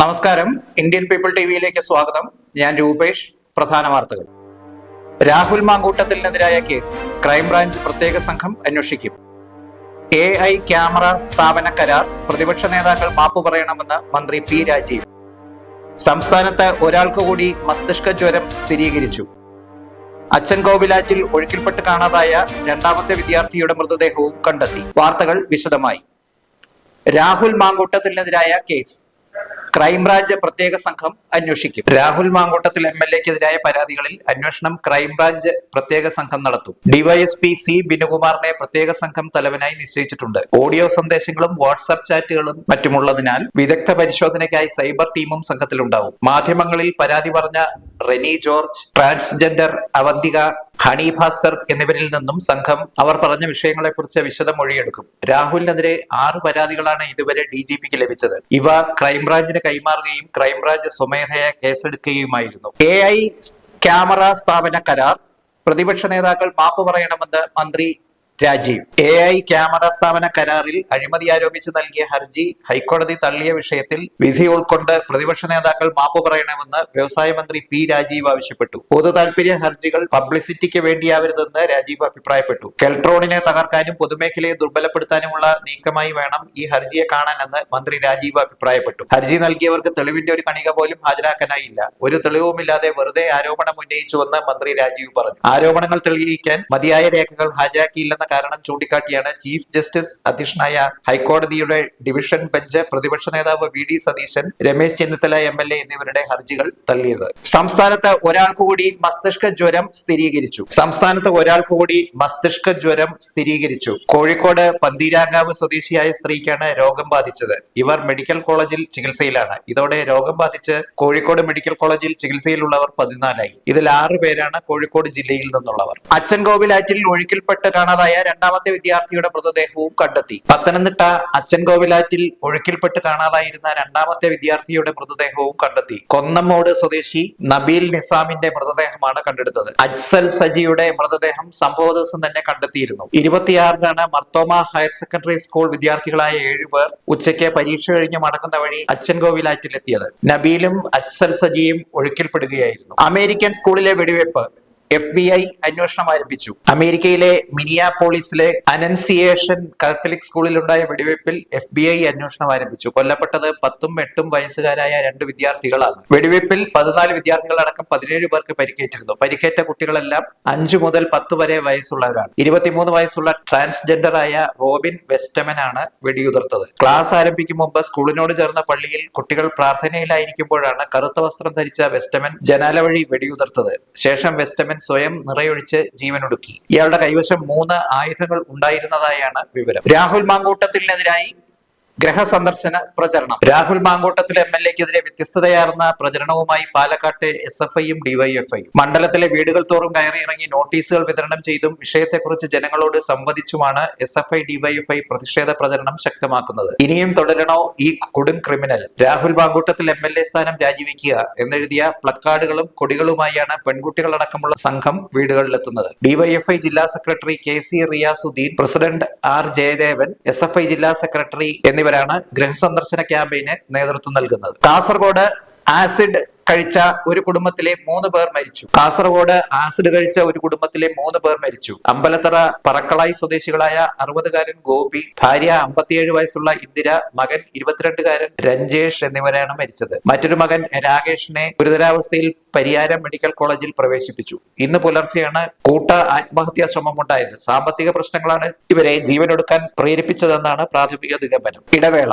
നമസ്കാരം. Indian people T വിയിലേക്ക് സ്വാഗതം. ഞാൻ രൂപേഷ്. പ്രധാന വാർത്തകൾ. രാഹുൽ മാങ്കൂട്ടത്തിനെതിരായ കേസ് ക്രൈംബ്രാഞ്ച് പ്രത്യേക സംഘം അന്വേഷിക്കും. എ ഐ ക്യാമറ സ്ഥാപന കരാർ പ്രതിപക്ഷ നേതാക്കൾ മാപ്പു പറയണമെന്ന് മന്ത്രി പി രാജീവ്. സംസ്ഥാനത്ത് ഒരാൾക്ക് കൂടി മസ്തിഷ്ക ജ്വരം സ്ഥിരീകരിച്ചു. അച്ഛൻ കോവിലാറ്റിൽ ഒഴുക്കിൽപ്പെട്ട് കാണാതായ രണ്ടാമത്തെ വിദ്യാർത്ഥിയുടെ മൃതദേഹവും കണ്ടെത്തി. വാർത്തകൾ വിശദമായി. രാഹുൽ മാങ്കൂട്ടത്തിനെതിരായ കേസ് ക്രൈംബ്രാഞ്ച് പ്രത്യേക സംഘം അന്വേഷിക്കും. രാഹുൽ മാങ്കൂട്ടത്തിൽ എം എൽ എക്കെതിരായ പരാതികളിൽ അന്വേഷണം ക്രൈംബ്രാഞ്ച് പ്രത്യേക സംഘം നടത്തും. ഡിവൈഎസ്പി സി ബിനുകുമാറിനെ പ്രത്യേക സംഘം തലവനായി നിശ്ചയിച്ചിട്ടുണ്ട്. ഓഡിയോ സന്ദേശങ്ങളും വാട്സാപ്പ് ചാറ്റുകളും മറ്റുമുള്ളതിനാൽ വിദഗ്ധ പരിശോധനയ്ക്കായി സൈബർ ടീമും സംഘത്തിലുണ്ടാവും. മാധ്യമങ്ങളിൽ പരാതി പറഞ്ഞ Reni George transgender Avanthika Honey Bhaskar എന്നിവരിൽ നിന്നും സംഘം അവർ പറഞ്ഞ വിഷയങ്ങളെക്കുറിച്ച് വിശദ മൊഴിയെടുക്കും. രാഹുലിനെതിരെ ആറ് പരാതികളാണ് ഇതുവരെ ഡി ജി പിക്ക് ലഭിച്ചത്. ഇവ ക്രൈംബ്രാഞ്ചിന് കൈമാറുകയും ക്രൈംബ്രാഞ്ച് സ്വമേധയാ കേസെടുക്കുകയുമായിരുന്നു. എ ഐ ക്യാമറ സ്ഥാപന കരാർ. പ്രതിപക്ഷ നേതാക്കൾ മാപ്പ് പറയണമെന്ന് മന്ത്രി രാജീവ് എ ഐ ക്യാമറ സ്ഥാപന കരാറിൽ അഴിമതി ആരോപിച്ച് നൽകിയ ഹർജി ഹൈക്കോടതി തള്ളിയ വിഷയത്തിൽ വിധി ഉൾക്കൊണ്ട് പ്രതിപക്ഷ നേതാക്കൾ മാപ്പ് പറയണമെന്ന് വ്യവസായ മന്ത്രി പി രാജീവ് ആവശ്യപ്പെട്ടു. പൊതു താൽപര്യ ഹർജികൾ പബ്ലിസിറ്റിക്ക് വേണ്ടിയാവരുതെന്ന് രാജീവ് അഭിപ്രായപ്പെട്ടു. കെൽട്രോണിനെ തകർക്കാനും പൊതുമേഖലയെ ദുർബലപ്പെടുത്താനുമുള്ള നീക്കമായി വേണം ഈ ഹർജിയെ കാണാനെന്ന് മന്ത്രി രാജീവ് അഭിപ്രായപ്പെട്ടു. ഹർജി നൽകിയവർക്ക് തെളിവിന്റെ ഒരു കണിക പോലും ഹാജരാക്കാനായില്ല. ഒരു തെളിവുമില്ലാതെ വെറുതെ ആരോപണം ഉന്നയിച്ചുവെന്ന് മന്ത്രി രാജീവ് പറഞ്ഞു. ആരോപണങ്ങൾ തെളിയിക്കാൻ മതിയായ രേഖകൾ ഹാജരാക്കിയില്ലെന്ന കാരണം ചൂണ്ടിക്കാട്ടിയാണ് ചീഫ് ജസ്റ്റിസ് അധ്യക്ഷനായ ഹൈക്കോടതിയുടെ ഡിവിഷൻ ബെഞ്ച് പ്രതിപക്ഷ നേതാവ് V D Satheesan Ramesh Chennithala M L A എന്നിവരുടെ ഹർജികൾ തള്ളിയത്. സംസ്ഥാനത്ത് ഒരാൾക്ക് കൂടി മസ്തിഷ്ക ജ്വരം സ്ഥിരീകരിച്ചു. സംസ്ഥാനത്ത് ഒരാൾക്ക് കൂടി മസ്തിഷ്ക ജ്വരം സ്ഥിരീകരിച്ചു. കോഴിക്കോട് പന്തീരാങ്കാവ് സ്വദേശിയായ സ്ത്രീക്കാണ് രോഗം ബാധിച്ചത്. ഇവർ മെഡിക്കൽ കോളേജിൽ ചികിത്സയിലാണ്. ഇതോടെ രോഗം ബാധിച്ച് കോഴിക്കോട് മെഡിക്കൽ കോളേജിൽ ചികിത്സയിലുള്ളവർ പതിനാലായി. ഇതിൽ ആറ് പേരാണ് കോഴിക്കോട് ജില്ലയിൽ നിന്നുള്ളവർ. അച്ചൻകോവിലാറ്റിൽ ഒഴുക്കിൽപ്പെട്ട് കാണാതായ രണ്ടാമത്തെ വിദ്യാർത്ഥിയുടെ മൃതദേഹവും കണ്ടെത്തി. പത്തനംതിട്ട അച്ചൻകോവിലാറ്റിൽ ഒഴുക്കിൽപ്പെട്ട് കാണാതായിരുന്ന രണ്ടാമത്തെ വിദ്യാർത്ഥിയുടെ മൃതദേഹവും കണ്ടെത്തി. കൊന്നമ്മോട് സ്വദേശി നബീൽ നിസാമിന്റെ മൃതദേഹമാണ് കണ്ടെടുത്തത്. അജ്സൽ സജിയുടെ മൃതദേഹം സംഭവ ദിവസം തന്നെ കണ്ടെത്തിയിരുന്നു. ഇരുപത്തിയാറിനാണ് മർത്തോമ ഹയർ സെക്കൻഡറി സ്കൂൾ വിദ്യാർത്ഥികളായ ഏഴുപേർ ഉച്ചയ്ക്ക് പരീക്ഷ കഴിഞ്ഞ് മടങ്ങുന്ന വഴി അച്ചൻകോവിലാറ്റിലെത്തിയത്. നബീലും അജ്സൽ സജിയും ഒഴുക്കിൽപ്പെടുകയായിരുന്നു. അമേരിക്കൻ സ്കൂളിലെ വെടിവെപ്പ്. എഫ് ബി ഐ അന്വേഷണം ആരംഭിച്ചു. അമേരിക്കയിലെ മിനിയാപോളിസിലെ അനൻസിയേഷൻ കാത്തലിക് സ്കൂളിലുണ്ടായ വെടിവെപ്പിൽ എഫ് ബി ഐ അന്വേഷണം ആരംഭിച്ചു. കൊല്ലപ്പെട്ടത് പത്തും എട്ടും വയസ്സുകാരായ രണ്ട് വിദ്യാർത്ഥികളാണ്. വെടിവെപ്പിൽ പതിനാല് വിദ്യാർത്ഥികളടക്കം പതിനേഴ് പേർക്ക് പരിക്കേറ്റിരുന്നു. പരിക്കേറ്റ കുട്ടികളെല്ലാം അഞ്ചു മുതൽ പത്ത് വരെ വയസ്സുള്ളവരാണ്. ഇരുപത്തിമൂന്ന് വയസ്സുള്ള ട്രാൻസ്ജെൻഡറായ റോബിൻ വെസ്റ്റമൻ ആണ് വെടിയുതിർത്തത്. ക്ലാസ് ആരംഭിക്കും മുമ്പ് സ്കൂളിനോട് ചേർന്ന പള്ളിയിൽ കുട്ടികൾ പ്രാർത്ഥനയിലായിരിക്കുമ്പോഴാണ് കറുത്ത വസ്ത്രം ധരിച്ച വെസ്റ്റമൻ ജനാല വഴി വെടിയുതിർത്തത്. ശേഷം വെസ്റ്റമൻ സ്വയം നിറയൊഴിച്ച് ജീവനൊടുക്കി. ഇയാളുടെ കൈവശം മൂന്ന് ആയുധങ്ങൾ ഉണ്ടായിരുന്നതായാണ് വിവരം. രാഹുൽ മാങ്കൂട്ടത്തിനെതിരായി ഗ്രഹസന്ദർശന പ്രചരണം. രാഹുൽ മാങ്കോട്ടത്തിലെ എം എൽ എക്കെതിരെ വ്യത്യസ്തതയാർന്ന പ്രചരണവുമായി പാലക്കാട്ടെ എസ് എഫ് ഐയും ഡിവൈഎഫ്ഐ മണ്ഡലത്തിലെ വീടുകൾ തോറും കയറിയിറങ്ങി നോട്ടീസുകൾ വിതരണം ചെയ്തും വിഷയത്തെക്കുറിച്ച് ജനങ്ങളോട് സംവദിച്ചുമാണ് എസ് എഫ് ഐ ഡിവൈഎഫ്ഐ പ്രതിഷേധ പ്രചരണം ശക്തമാക്കുന്നത്. ഇനിയും തുടരണോ ഈ കൊടും criminal? Rahul Mankoottathil M L A സ്ഥാനം രാജിവെക്കുക എന്നെഴുതിയ പ്ലക്കാർഡുകളും കൊടികളുമായാണ് പെൺകുട്ടികളടക്കമുള്ള സംഘം വീടുകളിലെത്തുന്നത്. ഡിവൈഎഫ്ഐ ജില്ലാ secretary K C Riyasudheen president R Jayadevan S F I ജില്ലാ സെക്രട്ടറി എന്നിവരാണ് ഗൃഹസന്ദർശന ക്യാമ്പയിന് നേതൃത്വം നൽകുന്നത്. കാസർഗോഡ് ആസിഡ് കഴിച്ച ഒരു കുടുംബത്തിലെ മൂന്ന് പേർ മരിച്ചു. കാസർഗോഡ് ആസിഡ് കഴിച്ച ഒരു കുടുംബത്തിലെ മൂന്ന് പേർ മരിച്ചു. അമ്പലത്തറ പറക്കളായി സ്വദേശികളായ അറുപതുകാരൻ ഗോപി ഭാര്യ അമ്പത്തിയേഴ് വയസ്സുള്ള ഇന്ദിര മകൻ ഇരുപത്തിരണ്ടുകാരൻ രഞ്ജേഷ് എന്നിവരാണ് മരിച്ചത്. മറ്റൊരു മകൻ രാകേഷിനെ ഗുരുതരാവസ്ഥയിൽ പരിയാരം മെഡിക്കൽ കോളേജിൽ പ്രവേശിപ്പിച്ചു. ഇന്ന് പുലർച്ചെയാണ് കൂട്ട ആത്മഹത്യാ ശ്രമം ഉണ്ടായത് സാമ്പത്തിക പ്രശ്നങ്ങളാണ് ഇവരെ ജീവനൊടുക്കാൻ പ്രേരിപ്പിച്ചതെന്നാണ് പ്രാഥമിക നിഗമനം. ഇടവേള.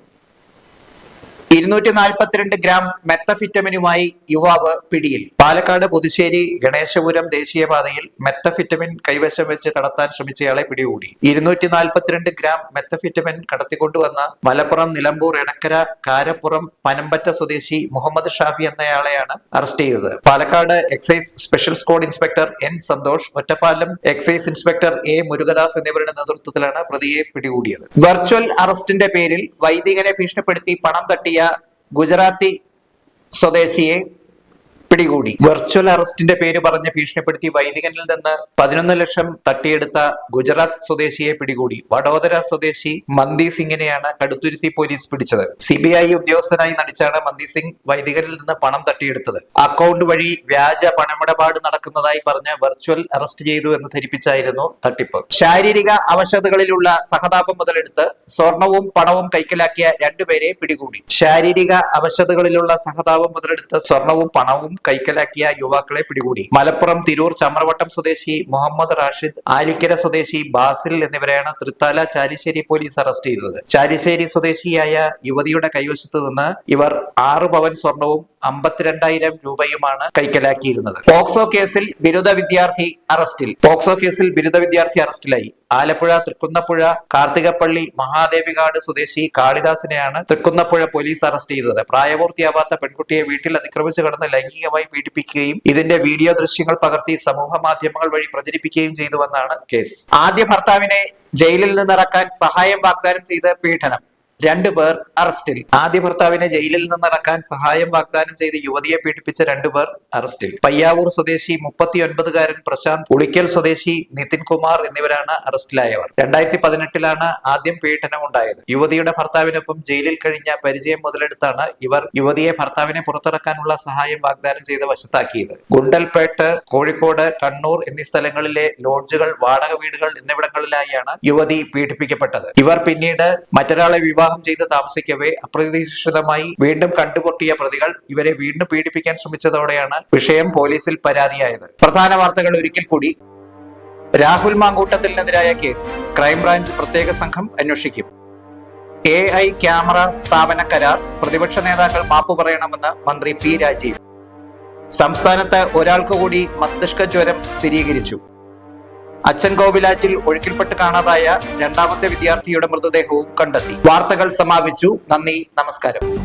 ഇരുന്നൂറ്റി നാൽപ്പത്തിരണ്ട് ഗ്രാം മെത്തഫിറ്റമിനുമായി യുവാവ് പിടിയിൽ. പാലക്കാട് പുതുശ്ശേരി ഗണേശപുരം ദേശീയപാതയിൽ മെത്തഫിറ്റമിൻ കൈവശം വെച്ച് കടത്താൻ ശ്രമിച്ചയാളെ പിടികൂടി. ഇരുന്നൂറ്റി നാൽപ്പത്തിരണ്ട് ഗ്രാം മെത്തഫിറ്റമിൻ കടത്തിക്കൊണ്ടുവന്ന മലപ്പുറം നിലമ്പൂർ എടക്കര കാരപ്പുറം പനമ്പറ്റ സ്വദേശി മുഹമ്മദ് ഷാഫി എന്നയാളെയാണ് അറസ്റ്റ് ചെയ്തത്. Palakkad excise special squad inspector N Santhosh Ottapalam excise inspector A Murugadas എന്നിവരുടെ നേതൃത്വത്തിലാണ് പ്രതിയെ പിടികൂടിയത്. വെർച്വൽ അറസ്റ്റിന്റെ പേരിൽ വൈദികനെ ഭീഷണിപ്പെടുത്തി പണം തട്ടിയ ഗുജറാത്തി സ്വദേശിയെ പിടികൂടി. വെർച്വൽ അറസ്റ്റിന്റെ പേര് പറഞ്ഞ് ഭീഷണിപ്പെടുത്തി വൈദികനിൽ നിന്ന് പതിനൊന്ന് ലക്ഷം തട്ടിയെടുത്ത ഗുജറാത്ത് സ്വദേശിയെ പിടികൂടി. വഡോദര സ്വദേശി മന്ദി സിംഗിനെയാണ് കടുത്തുരുത്തി പോലീസ് പിടിച്ചത്. സി ബി ഐ ഉദ്യോഗസ്ഥനായി നടിച്ചാണ് മന്ദി സിംഗ് വൈദികരിൽ നിന്ന് പണം തട്ടിയെടുത്തത്. അക്കൗണ്ട് വഴി വ്യാജ പണമിടപാട് നടക്കുന്നതായി പറഞ്ഞ് വെർച്വൽ അറസ്റ്റ് ചെയ്തു എന്ന് ധരിപ്പിച്ചായിരുന്നു തട്ടിപ്പ്. ശാരീരിക അവശതകളിലുള്ള സഹതാപം മുതലെടുത്ത് സ്വർണവും പണവും കൈക്കലാക്കിയ രണ്ടുപേരെ പിടികൂടി. ശാരീരിക അവശതകളിലുള്ള സഹതാപം മുതലെടുത്ത് സ്വർണവും പണവും കൈക്കലാക്കിയ യുവാക്കളെ പിടികൂടി. മലപ്പുറം തിരൂർ ചമ്രവട്ടം സ്വദേശി മുഹമ്മദ് റാഷിദ് ആലിക്കര സ്വദേശി ബാസിൽ എന്നിവരെയാണ് തൃത്താല ചാലിശ്ശേരി പോലീസ് അറസ്റ്റ് ചെയ്തത്. ചാലിശ്ശേരി സ്വദേശിയായ യുവതിയുടെ കൈവശത്ത് നിന്ന് ഇവർ ആറ് പവൻ സ്വർണവും അമ്പത്തിരണ്ടായിരം രൂപയുമാണ് കൈക്കലാക്കിയിരുന്നത്. പോക്സോ കേസിൽ ബിരുദ വിദ്യാർത്ഥി അറസ്റ്റിൽ. പോക്സോ കേസിൽ ബിരുദ വിദ്യാർത്ഥി അറസ്റ്റിലായി. ആലപ്പുഴ തൃക്കുന്നപ്പുഴ കാർത്തികപ്പള്ളി മഹാദേവികാട് സ്വദേശി കാളിദാസിനെയാണ് തൃക്കുന്നപ്പുഴ പോലീസ് അറസ്റ്റ് ചെയ്തത്. പ്രായപൂർത്തിയാവാത്ത പെൺകുട്ടിയെ വീട്ടിൽ അതിക്രമിച്ചു കടന്ന് ലൈംഗികമായി പീഡിപ്പിക്കുകയും ഇതിന്റെ വീഡിയോ ദൃശ്യങ്ങൾ പകർത്തി സമൂഹ മാധ്യമങ്ങൾ വഴി പ്രചരിപ്പിക്കുകയും ചെയ്തുവെന്നാണ് കേസ്. ആദ്യ ഭർത്താവിനെ ജയിലിൽ നിന്നിറക്കാൻ സഹായം വാഗ്ദാനം ചെയ്ത് പീഡനം. രണ്ടുപേർ അറസ്റ്റിൽ. ആദ്യ ഭർത്താവിനെ ജയിലിൽ നിന്നിറക്കാൻ സഹായം വാഗ്ദാനം ചെയ്ത് യുവതിയെ പീഡിപ്പിച്ച രണ്ടുപേർ അറസ്റ്റിൽ. പയ്യാവൂർ സ്വദേശി മുപ്പത്തിയൊൻപതുകാരൻ പ്രശാന്ത് ഉളിക്കൽ സ്വദേശി നിതിൻ കുമാർ എന്നിവരാണ് അറസ്റ്റിലായവർ. രണ്ടായിരത്തി പതിനെട്ടിലാണ് ആദ്യം പീഡനം ഉണ്ടായത് യുവതിയുടെ ഭർത്താവിനൊപ്പം ജയിലിൽ കഴിഞ്ഞ പരിചയം മുതലെടുത്താണ് ഇവർ യുവതിയെ ഭർത്താവിനെ പുറത്തിറക്കാനുള്ള സഹായം വാഗ്ദാനം ചെയ്ത് വശത്താക്കിയത്. ഗുണ്ടൽപേട്ട് കോഴിക്കോട് കണ്ണൂർ എന്നീ സ്ഥലങ്ങളിലെ ലോഡ്ജുകൾ വാടക വീടുകൾ എന്നിവിടങ്ങളിലായാണ് യുവതി പീഡിപ്പിക്കപ്പെട്ടത്. ഇവർ പിന്നീട് മറ്റൊരാളെ വിവാഹം ചെയ്ത് താമസിക്കവേ. അപ്രതീക്ഷിതമായി വീണ്ടും കണ്ടുപൊട്ടിയ പ്രതികൾ ഇവരെ വീണ്ടും പീഡിപ്പിക്കാൻ ശ്രമിച്ചതോടെയാണ് വിഷയം പോലീസിൽ പരാതിയായത്. പ്രധാന വാർത്തകൾ ഒരിക്കൽ കൂടി. രാഹുൽ മാങ്കൂട്ടത്തിനെതിരായ കേസ്. ക്രൈംബ്രാഞ്ച് പ്രത്യേക സംഘം അന്വേഷിക്കും. എ ഐ ക്യാമറ സ്ഥാപന കരാർ. പ്രതിപക്ഷ നേതാക്കൾ മാപ്പ് പറയണമെന്ന് മന്ത്രി പി രാജീവ്. സംസ്ഥാനത്ത് ഒരാൾക്ക് കൂടി മസ്തിഷ്ക ജ്വരം സ്ഥിരീകരിച്ചു. അച്ഛൻ കോവിലാറ്റിൽ ഒഴുക്കിൽപ്പെട്ട് കാണാതായ രണ്ടാമത്തെ വിദ്യാർത്ഥിയുടെ മൃതദേഹവും കണ്ടെത്തി. വാർത്തകൾ സമാപിച്ചു. നന്ദി നമസ്കാരം.